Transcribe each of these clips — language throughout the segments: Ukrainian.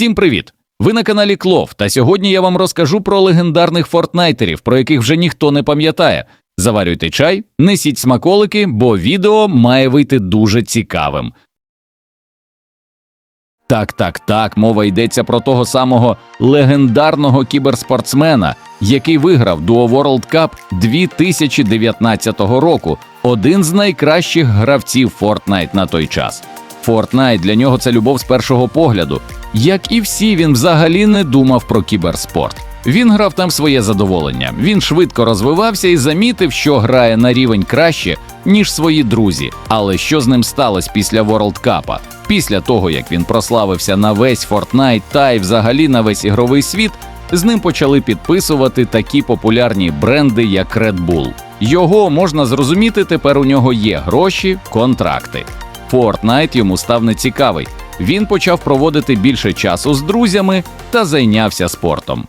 Всім привіт! Ви на каналі Клов, та сьогодні я вам розкажу про легендарних фортнайтерів, про яких вже ніхто не пам'ятає. Заварюйте чай, несіть смаколики, бо відео має вийти дуже цікавим. Так, так, так, мова йдеться про того самого легендарного кіберспортсмена, який виграв Duo World Cup 2019 року, один з найкращих гравців Fortnite на той час. Fortnite для нього це любов з першого погляду. Як і всі, він взагалі не думав про кіберспорт. Він грав там своє задоволення. Він швидко розвивався і замітив, що грає на рівень краще, ніж свої друзі. Але що з ним сталося після Cup? Після того, як він прославився на весь Fortnite та й взагалі на весь ігровий світ, з ним почали підписувати такі популярні бренди, як Red Bull. Його можна зрозуміти, тепер у нього є гроші, контракти. Fortnite йому став нецікавий. Він почав проводити більше часу з друзями та зайнявся спортом.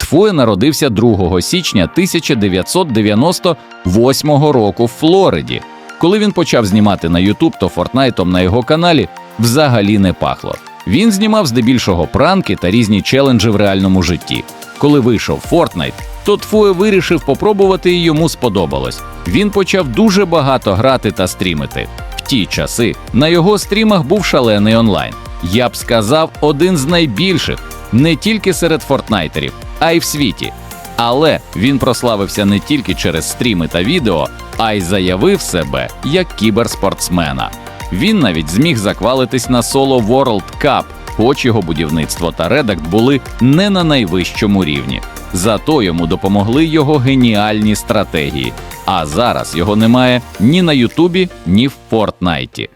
Тфуе народився 2 січня 1998 року в Флориді. Коли він почав знімати на YouTube, то Фортнайтом на його каналі взагалі не пахло. Він знімав здебільшого пранки та різні челенджі в реальному житті. Коли вийшов Fortnite, то Тфуе вирішив попробувати і йому сподобалось. Він почав дуже багато грати та стрімити. В ті часи на його стрімах був шалений онлайн. Я б сказав, один з найбільших не тільки серед фортнайтерів, а й в світі. Але він прославився не тільки через стріми та відео, а й заявив себе як кіберспортсмена. Він навіть зміг заквалитись на соло World Cup, хоч його будівництво та редакт були не на найвищому рівні. Зато йому допомогли його геніальні стратегії. А зараз його немає ні на Ютубі, ні в Фортнайті.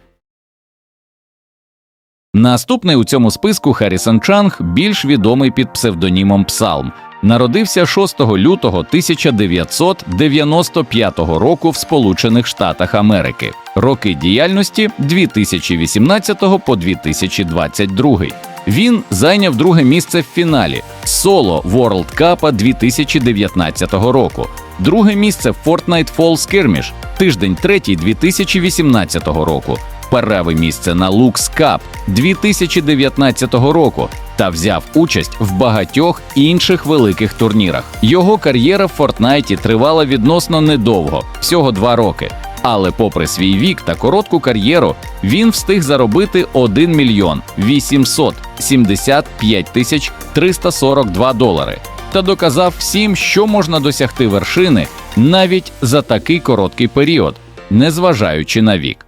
Наступний у цьому списку Харрісон Чанг, більш відомий під псевдонімом Псалм, народився 6 лютого 1995 року в Сполучених Штатах Америки. Роки діяльності 2018 по 2022. Він зайняв друге місце в фіналі соло World Cup 2019 року. Друге місце в Fortnite Fall Skirmish, тиждень третій 2018 року. Переве місце на Lux Cup 2019 року та взяв участь в багатьох інших великих турнірах. Його кар'єра в Фортнайті тривала відносно недовго, всього два роки. Але, попри свій вік та коротку кар'єру, він встиг заробити 1 мільйон 875 тисяч 342 долари та доказав всім, що можна досягти вершини навіть за такий короткий період, незважаючи на вік.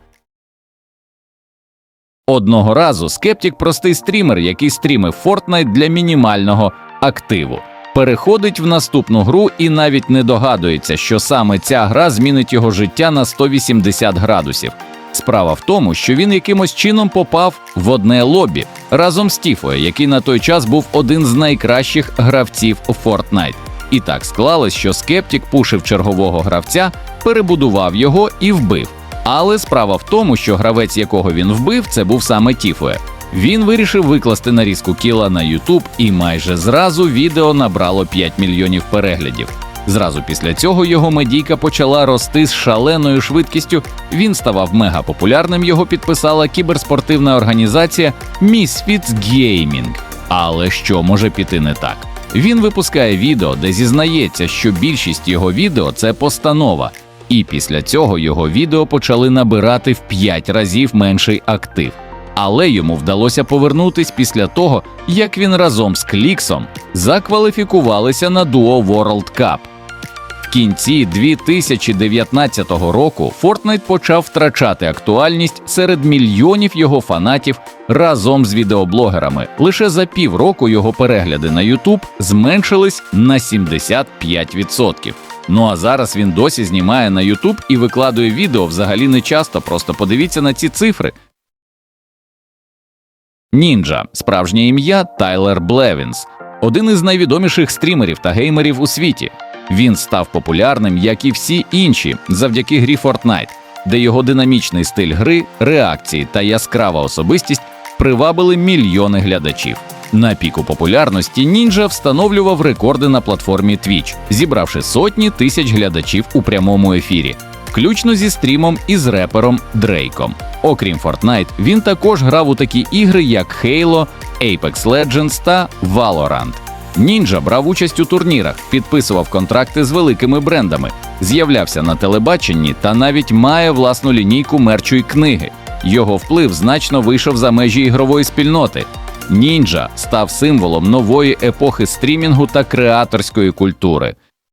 Одного разу скептик, простий стрімер, який стрімив Fortnite для мінімального активу, переходить в наступну гру і навіть не догадується, що саме ця гра змінить його життя на 180 градусів. Справа в тому, що він якимось чином попав в одне лобі разом з Тіфою, який на той час був один з найкращих гравців Fortnite. І так склалось, що скептик пушив чергового гравця, перебудував його і вбив. Але справа в тому, що гравець, якого він вбив, це був саме Тіфуе. Він вирішив викласти нарізку кіла на YouTube, і майже зразу відео набрало 5 мільйонів переглядів. Зразу після цього його медійка почала рости з шаленою швидкістю. Він ставав мегапопулярним. Його підписала кіберспортивна організація Misfits Gaming. Але що може піти не так? Він випускає відео, де зізнається, що більшість його відео це постанова. І після цього його відео почали набирати в 5 разів менший актив. Але йому вдалося повернутись після того, як він разом з Кліксом закваліфікувалися на Duo World Cup. В кінці 2019 року Fortnite почав втрачати актуальність серед мільйонів його фанатів разом з відеоблогерами. Лише за півроку його перегляди на YouTube зменшились на 75%. Ну а зараз він досі знімає на YouTube і викладує відео взагалі не часто. Просто подивіться на ці цифри. Нінджа, справжнє ім'я Тайлер Блевінс, один із найвідоміших стрімерів та геймерів у світі. Він став популярним, як і всі інші, завдяки грі Fortnite, де його динамічний стиль гри, реакції та яскрава особистість привабили мільйони глядачів. На піку популярності нінджа встановлював рекорди на платформі Twitch, зібравши сотні тисяч глядачів у прямому ефірі. включно зі стрімом із репером Дрейком. Окрім Fortnite, він також грав у такі ігри, як Halo, Apex Legends та Valorant. Нінджа брав участь у турнірах, підписував контракти з великими брендами, з'являвся на телебаченні та навіть має власну лінійку мерчу й книги. Його вплив значно вийшов за межі ігрової спільноти. Нінджа став символом нової епохи стрімінгу та креаторської культури.